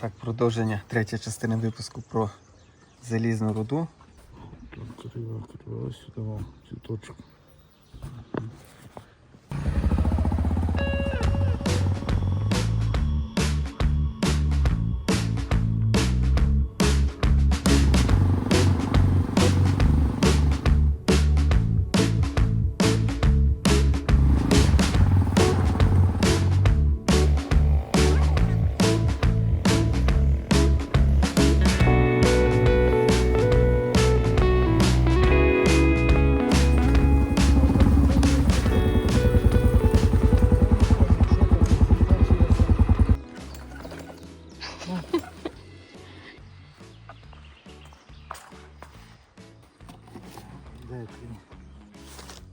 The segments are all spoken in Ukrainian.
Так, продовження третя частина випуску про залізну руду. Тут сюди цю точку.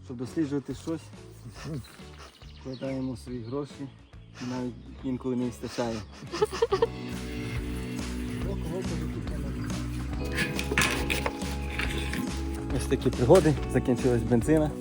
Щоб досліджувати щось, вкладаємо свої гроші, і навіть інколи не вистачає. Ось такі пригоди, закінчилась бензина.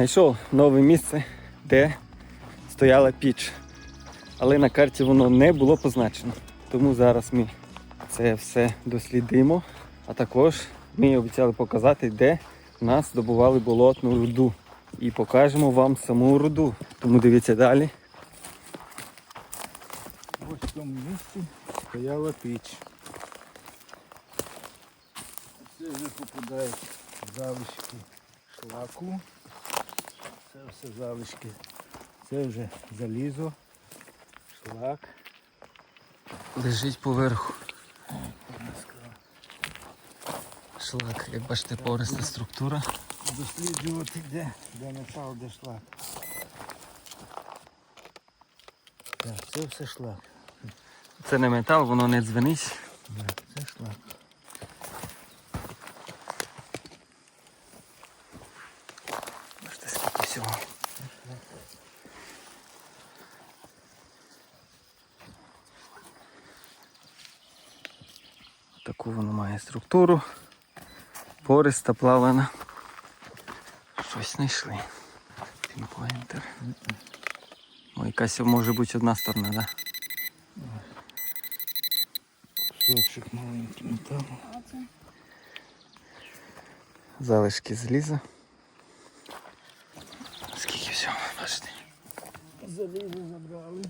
Знайшов нове місце, де стояла піч. Але на карті воно не було позначено. Тому зараз ми це все дослідимо. А також ми обіцяли показати, де нас добували болотну руду. І покажемо вам саму руду. Тому дивіться далі. Ось в цьому місці стояла піч. Це вже попадають залишки шлаку. Це все залишки. Це вже залізо, шлак. Лежить поверху. Шлак, як бачите, пориста структура. Досліджувати де, де метал, де шлак. Так, це все шлак. Це не метал, воно не дзвенить. Да, це шлак. Бачите, скільки всього. Таку воно має структуру. Пориста, плавана. Щось знайшли. Пінпойнтер. О, якась може бути одна сторона, так? Да? Кусочок маленький металу. Залишки заліза. Скільки всього, бачите. Залізо забрали.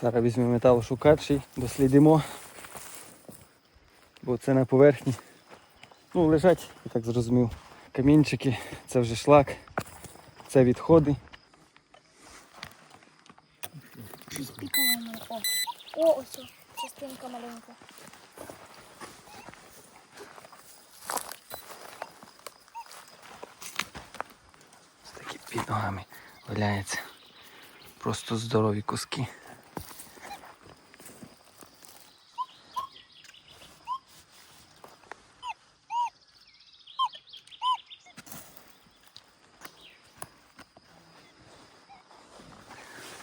Зараз візьмемо металошукач і дослідимо. Бо це на поверхні. Ну, лежать, я так зрозумів. Камінчики, це вже шлак, це відходи. Пікала мене. О, о, ось частинка маленька. Ось такі під ногами валяється. Просто здорові куски.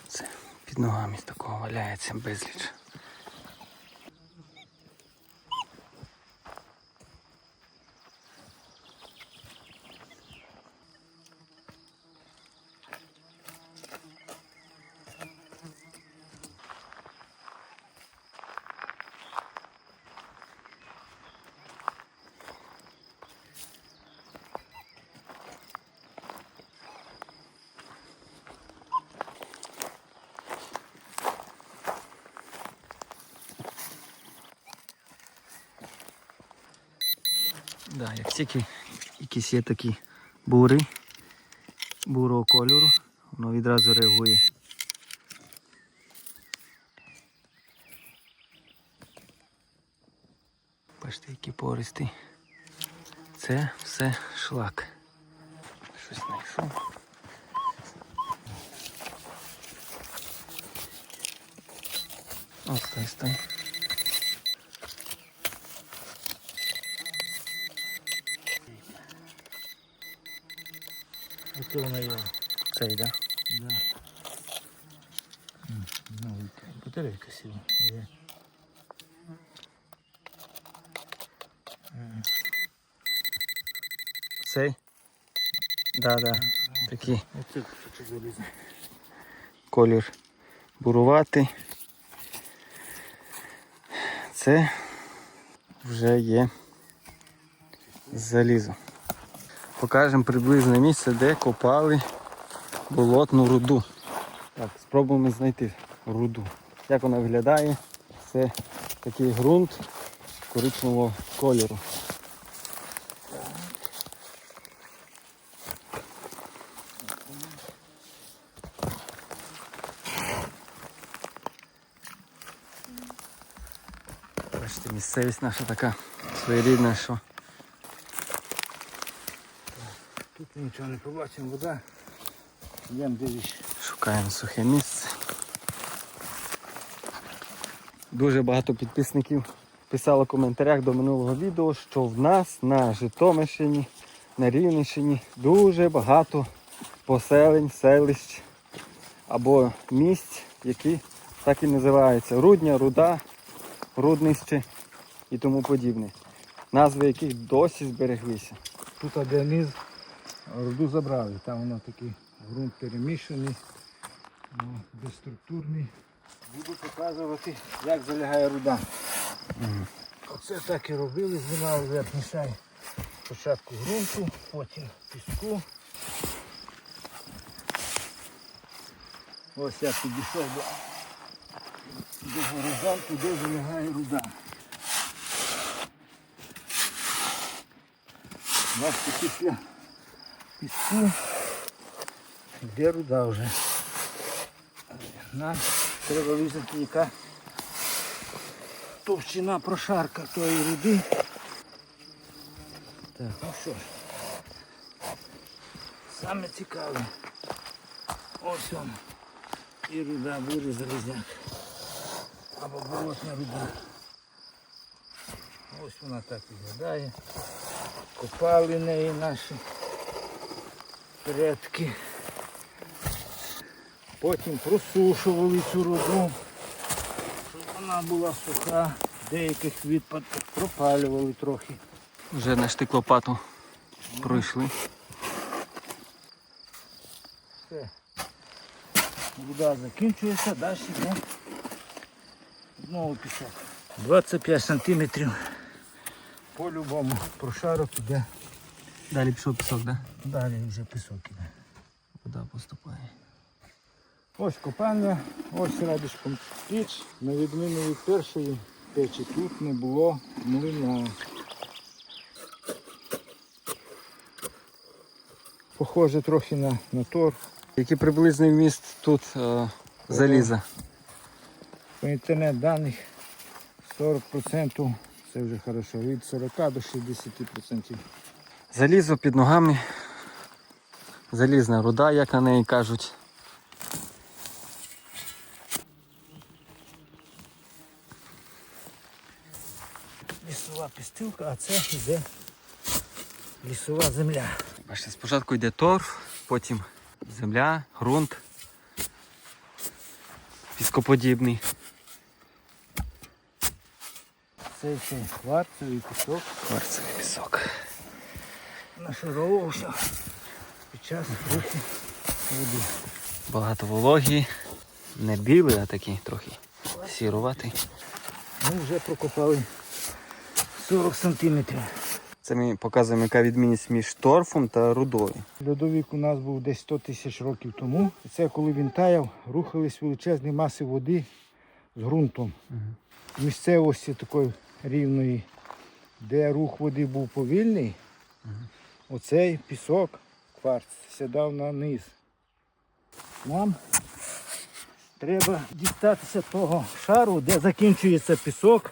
Це під ногами такого валяється безліч. Тільки якісь є такі бури, бурого кольору, воно відразу реагує. Бачите, які пористі. Це все шлак. Щось знайшов. Ось той стой. Вона є. Цей, да? Да. М, Ну, батарейка сіла. Є. Цей? Да, да. Такий Оце кусочок заліза. колір буруватий. Це вже є залізо. Покажемо приблизне місце, де копали болотну руду. Так, спробуємо знайти руду. Як вона виглядає? Це такий ґрунт коричневого кольору. Бачите, місцевість наша така своєрідна, що Тут ми нічого не побачимо, вода. Йдемо дивись. шукаємо сухе місце. Дуже багато підписників писало в коментарях до минулого відео, що в нас на Житомирщині, на Рівненщині дуже багато поселень, селищ або місць, які так і називаються Рудня, Руда, Руднище і тому подібне. Назви яких досі збереглися. Тут низ руду забрали. Там воно такий ґрунт перемішаний, ну, безструктурний. Буду показувати, як залягає руда. Оце так і робили, знімали верхній шай. Спочатку ґрунту, потім піску. Ось я підійшов до, до горизонту, де залягає руда. Бачите, після піску йде руда вже. Нам треба визнати, яка товщина прошарка тої руди. Так, ну що ж. Саме цікаве. Ось он. І руда бурий залізняк. Або болотна руда. Ось вона так виглядає. Копали неї наші Предки. Потім просушували цю руду, щоб вона була суха. В деяких відпадках пропалювали трохи. Вже на штик лопату пройшли. Все. Вода закінчується, далі йде знову пісок. 25 сантиметрів. По-любому прошарок іде. Далі пішов пісок, да? Далі вже пісок іде. Вода поступає. Ось копання, ось радишком піч. На відміну від першої печі тут не було млина. Похоже трохи на, на тор. Який приблизний вміст тут е, заліза? По інтернет даних 40% це вже хорошо. Від 40 до 60%. Залізо під ногами. Залізна руда, як на неї кажуть. Лісова пістилка, а це йде лісова земля. Бачите, спочатку йде торф, потім земля, ґрунт. Піскоподібний. Це ще кварцевий пісок. Кварцевий пісок. Нашаровувався під час руху води. Багато вологі. Не білий, а такий трохи сіруватий. Ми вже прокопали 40 сантиметрів. Це ми показуємо, яка відмінність між торфом та рудою. Льодовик у нас був десь 100 тисяч років тому. Це коли він таяв, рухались величезні маси води з ґрунтом. В місцевості такої рівної де рух води був повільний, оцей пісок, кварц, сідав на низ. Нам треба дістатися того шару, де закінчується пісок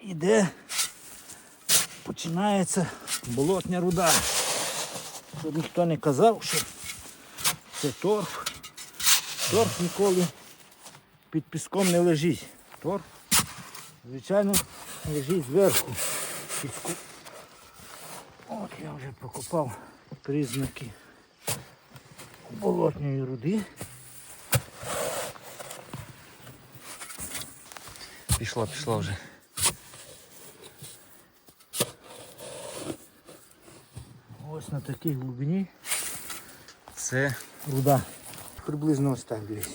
і де починається болотня руда. Щоб ніхто не казав, що це торф. Торф ніколи під піском не лежить. Торф, звичайно, лежить зверху. От я вже покопав признаки болотньої руди. Пішло, пішло вже. Ось на такій глибині Це руда. Приблизно ось так десь.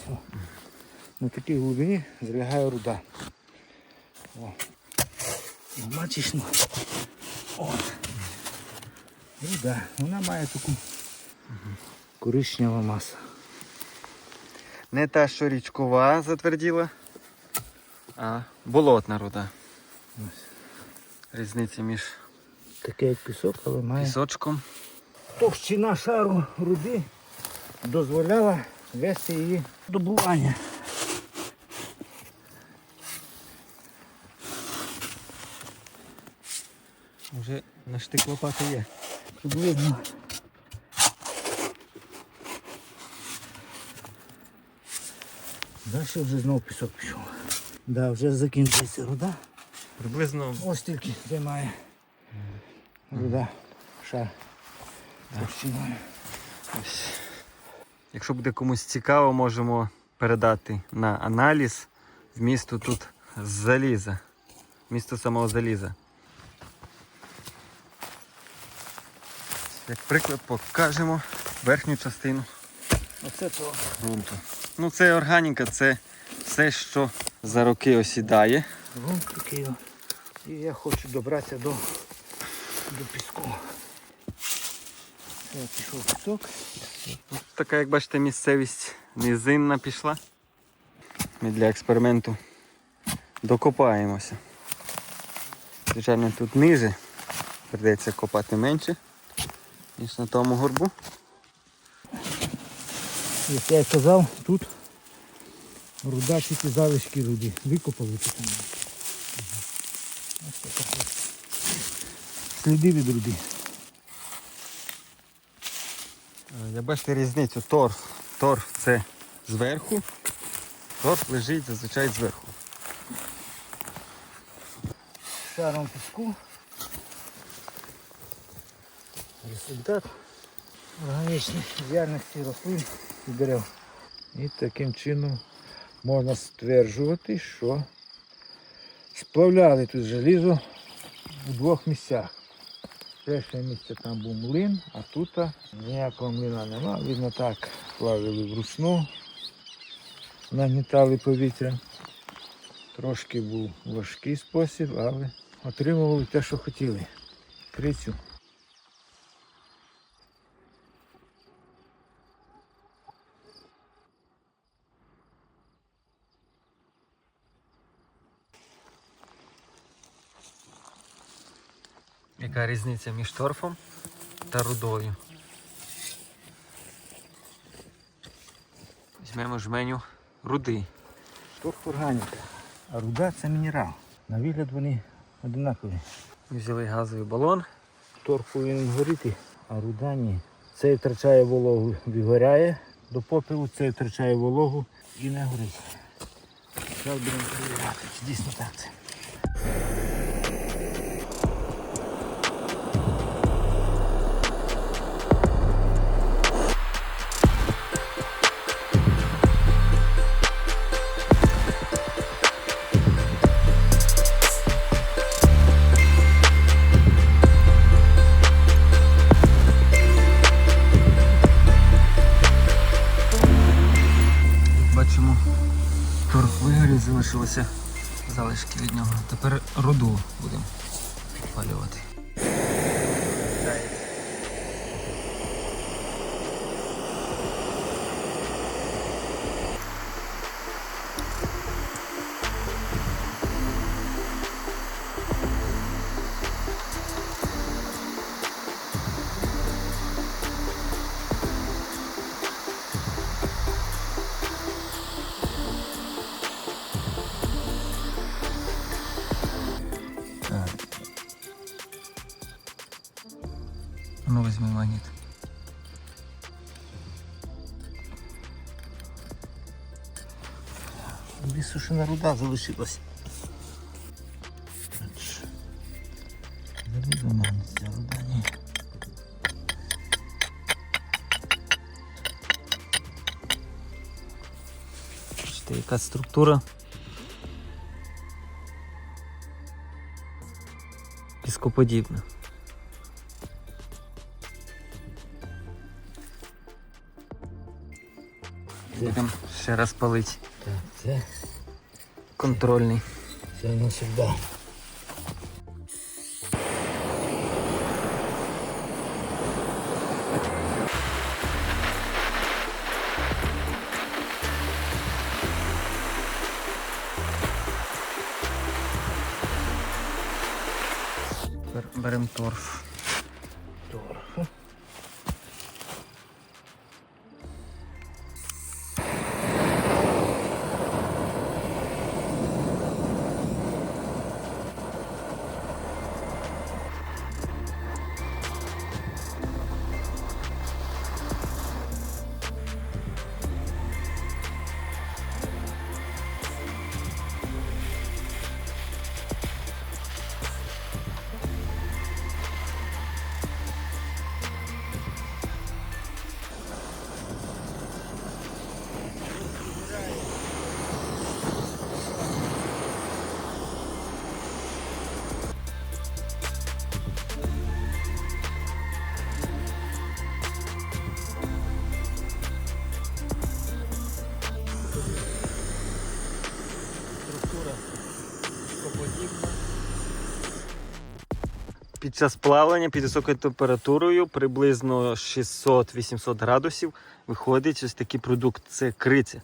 На такій глибині залягає руда. О. Ну, Бачиш, ну. Руда. Вона має таку коричнева маса. не та, що річкова затверділа, а болотна руда. Різниця між Таке як пісок, але має. пісочком. Товщина шару руди дозволяла вести її добування. Вже на штик лопати є. Приблизно. Далі вже знов пісок пішов. Да, вже закінчується руда. Приблизно Ось тільки займає руда. Шар. Ось. Якщо буде комусь цікаво, можемо передати на аналіз вмісту тут заліза. Місто самого заліза. Як приклад покажемо верхню частину Оце то. ґрунту. Ну це органіка, це все, що за роки осідає. Грунт такий. І я хочу добратися до, до піску. Це пішов пісок. Така, як бачите, місцевість низинна пішла. Ми для експерименту докопаємося. Звичайно, тут ниже прийдеться копати менше, ніж на тому горбу. Як я казав, тут руда тільки залишки руди. Викопали тут. Ось. Сліди від руди. Е, Я бачите різницю. Торф. Торф це зверху. Торф лежить зазвичай зверху. Шаром піску. Результат органічної діяльності рослин і дерев. І таким чином можна стверджувати, що сплавляли тут желізо у двох місцях. Перше місце там був млин, а тут ніякого млина нема. Видно так плавили вручну, нагнітали повітря. Трошки був важкий спосіб, але отримували те, що хотіли. Крицю. Яка різниця між торфом та рудою? Візьмемо жменю руди. Торф органіка, а руда це мінерал. На вигляд вони одинакові. Взяли газовий балон. Торф повинен горіти, а руда ні. Цей втрачає вологу, вигоряє до попелу, цей втрачає вологу і не горить. Зараз будемо перевіряти, чи дійсно так це. Ну, візьми магніт. Висушена руда залишилась. Залізо нам ця руда ні. Бачите, яка структура. Піскоподібна. Ще раз палити. Так, це, Контрольний. це навсегда. Беремо торф. Під час плавання під високою температурою, приблизно 600-800 градусів, виходить ось такий продукт це криця.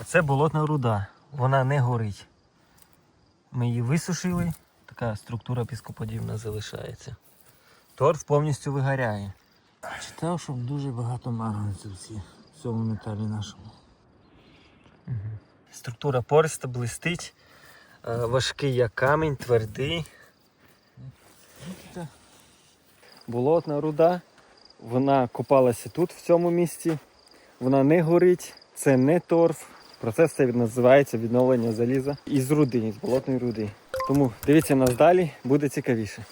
А це болотна руда. Вона не горить. Ми її висушили, така структура піскоподібна залишається. Торф повністю вигоряє. Читав, що дуже багато марганцю в цьому металі нашому. Структура пориста, блистить, е, важкий як камінь, твердий. Болотна руда, вона копалася тут, в цьому місці. Вона не горить, це не торф. Процес це називається відновлення заліза із руди, із болотної руди. Тому дивіться нас далі, буде цікавіше.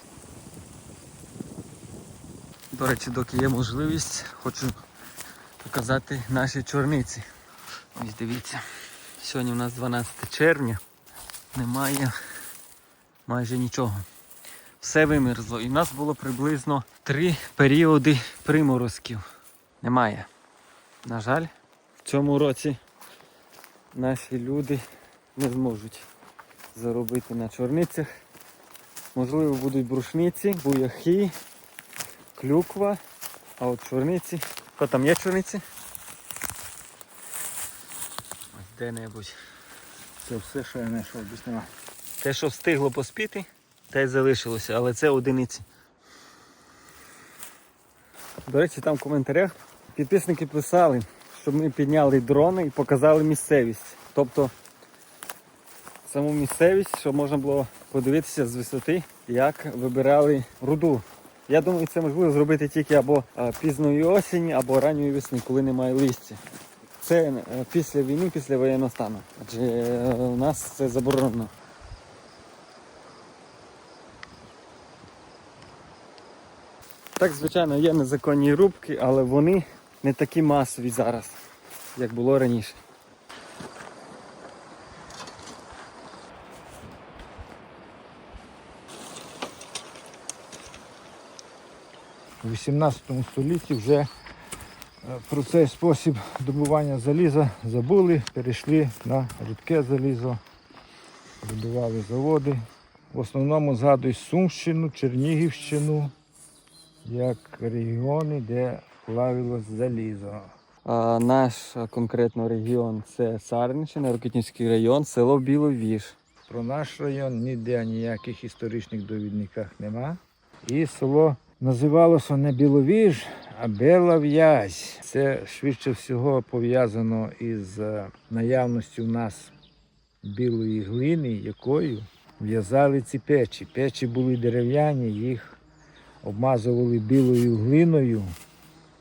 До речі, доки є можливість, хочу показати наші чорниці. Ось дивіться. Сьогодні у нас 12 червня. Немає майже нічого. Все вимерзло. І в нас було приблизно три періоди приморозків. Немає. На жаль, в цьому році наші люди не зможуть заробити на чорницях. Можливо, будуть брушниці, буяхи, клюква, а от чорниці. Що там є чорниці? Ось де-небудь. Це все, що я знайшов, більш нема. Те, що встигло поспіти, те й залишилося, але це одиниці. До речі, там в коментарях підписники писали, щоб ми підняли дрони і показали місцевість. Тобто саму місцевість, щоб можна було подивитися з висоти, як вибирали руду. Я думаю, це можливо зробити тільки або а, пізної осені, або ранньої весни, коли немає листя. Це е, після війни, після воєнного стану. Адже е, у нас це заборонено. Так, звичайно, є незаконні рубки, але вони не такі масові зараз, як було раніше. У 18 столітті вже е, про цей спосіб добування заліза забули, перейшли на рідке залізо, будували заводи. В основному згадують Сумщину, Чернігівщину як регіони, де плавилось залізо. А наш конкретно регіон це Сарничина, Рокитнівський район, село Біловіж. Про наш район ніде ніяких історичних довідниках нема. І село називалося не Біловіж, а Бела В'язь. Це швидше всього пов'язано із е, наявністю в нас білої глини, якою в'язали ці печі. Печі були дерев'яні, їх обмазували білою глиною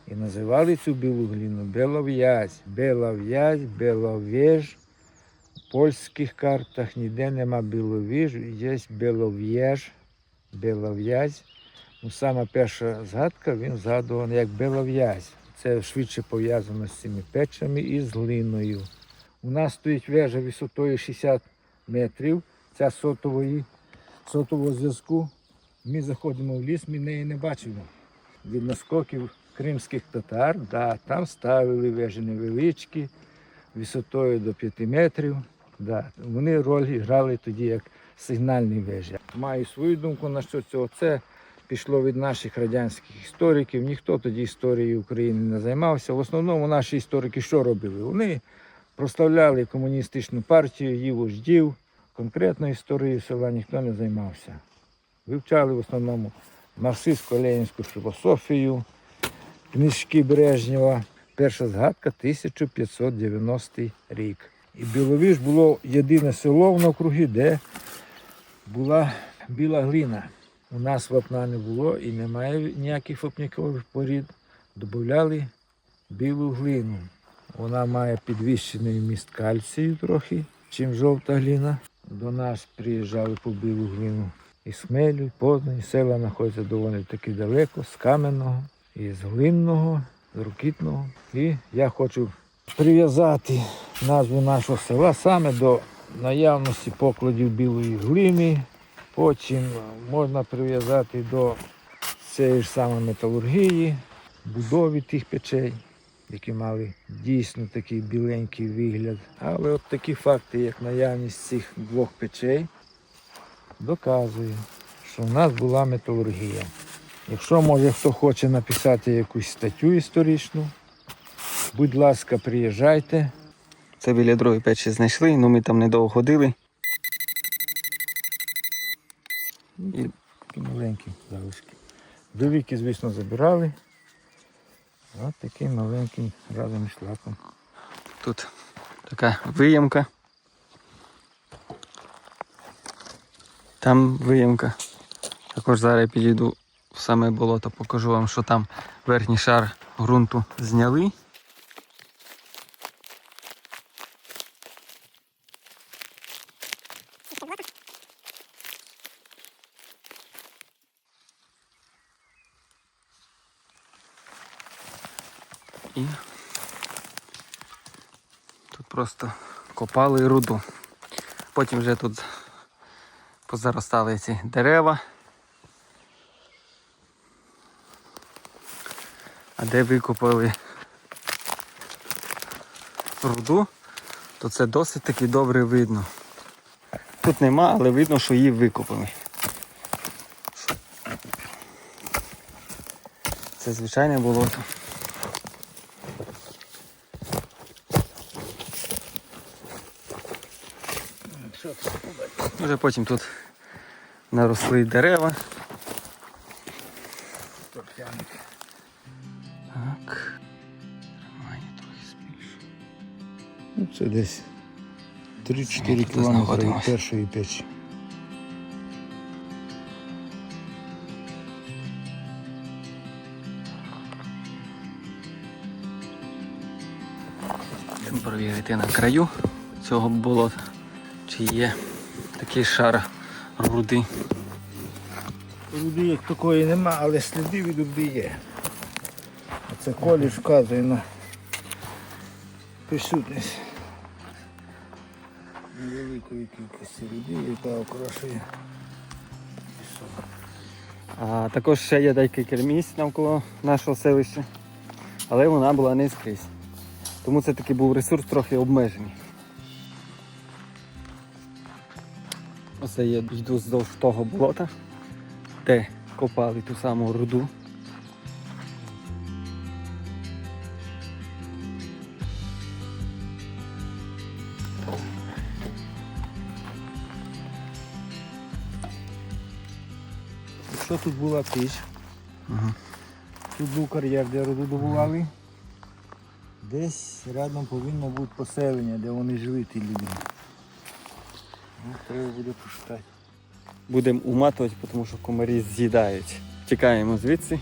і називали цю білу глину белов'язь. Белов'язь, беловєж. В польських картах ніде нема біловіж, є белов'єж, белов'язь. Ну, сама перша згадка він згадував як белов'язь. Це швидше пов'язано з цими печами і з глиною. У нас стоїть вежа висотою 60 метрів, ця сотової, сотового зв'язку. Ми заходимо в ліс, ми неї не бачимо. Від наскоків кримських татар, да, там ставили вежі невеличкі, висотою до 5 метрів. Да. Вони роль грали тоді як сигнальні вежі. Маю свою думку на що цього. Це пішло від наших радянських істориків. Ніхто тоді історією України не займався. В основному наші історики що робили? Вони прославляли комуністичну партію, її вождів. Конкретно історією села ніхто не займався. Вивчали в основному марксистсько-ленінську філософію, книжки Брежнєва. Перша згадка 1590 рік. І Біловіж було єдине село в навкруги, де була біла глина. У нас вапна не було і немає ніяких вапнякових порід. Добавляли білу глину. Вона має підвищений вміст кальцію трохи, чим жовта глина. До нас приїжджали по білу глину і Смелю, і Познані. Села знаходяться доволі таки далеко, з каменного, і з глинного, з рукітного. І я хочу прив'язати назву нашого села саме до наявності покладів білої глини. Потім можна прив'язати до цієї ж самої металургії, будові тих печей, які мали дійсно такий біленький вигляд. Але от такі факти, як наявність цих двох печей, доказує, що в нас була металургія. Якщо може хто хоче написати якусь статтю історичну, будь ласка, приїжджайте. Це біля другої печі знайшли, ну ми там недовго ходили. І такі маленькі залишки. Великі, звісно, забирали. Ось таким маленьким разом із шлаком. Тут така виямка. Там виямка. Також зараз я підійду в саме болото, покажу вам, що там верхній шар ґрунту зняли. І тут просто копали руду. Потім вже тут позаростали ці дерева. А де викопали руду, то це досить таки добре видно. Тут нема, але видно, що її викопали. Це звичайне болото. Вже потім тут наросли дерева. Торфяник. Так. Тримає трохи збільшу. Ну, це десь Ми 3-4 кілометри від першої печі. Будемо перевірити на краю цього болота, чи є такий шар руди. Руди як такої нема, але сліди від руди є. Це колір вказує на присутність невеликої кількості руди, яка окрашує пісок. А також ще є декілька місць навколо нашого селища, але вона була не скрізь. Тому це такий був ресурс трохи обмежений. Оце я йду вздовж того болота, де копали ту саму руду. Що тут була піч? Ага. Тут був кар'єр, де руду добували. Десь рядом повинно бути поселення, де вони жили, ті люди. Ну, треба буде пошукати. Будемо уматувати, тому що комарі з'їдають Тікаємо звідси.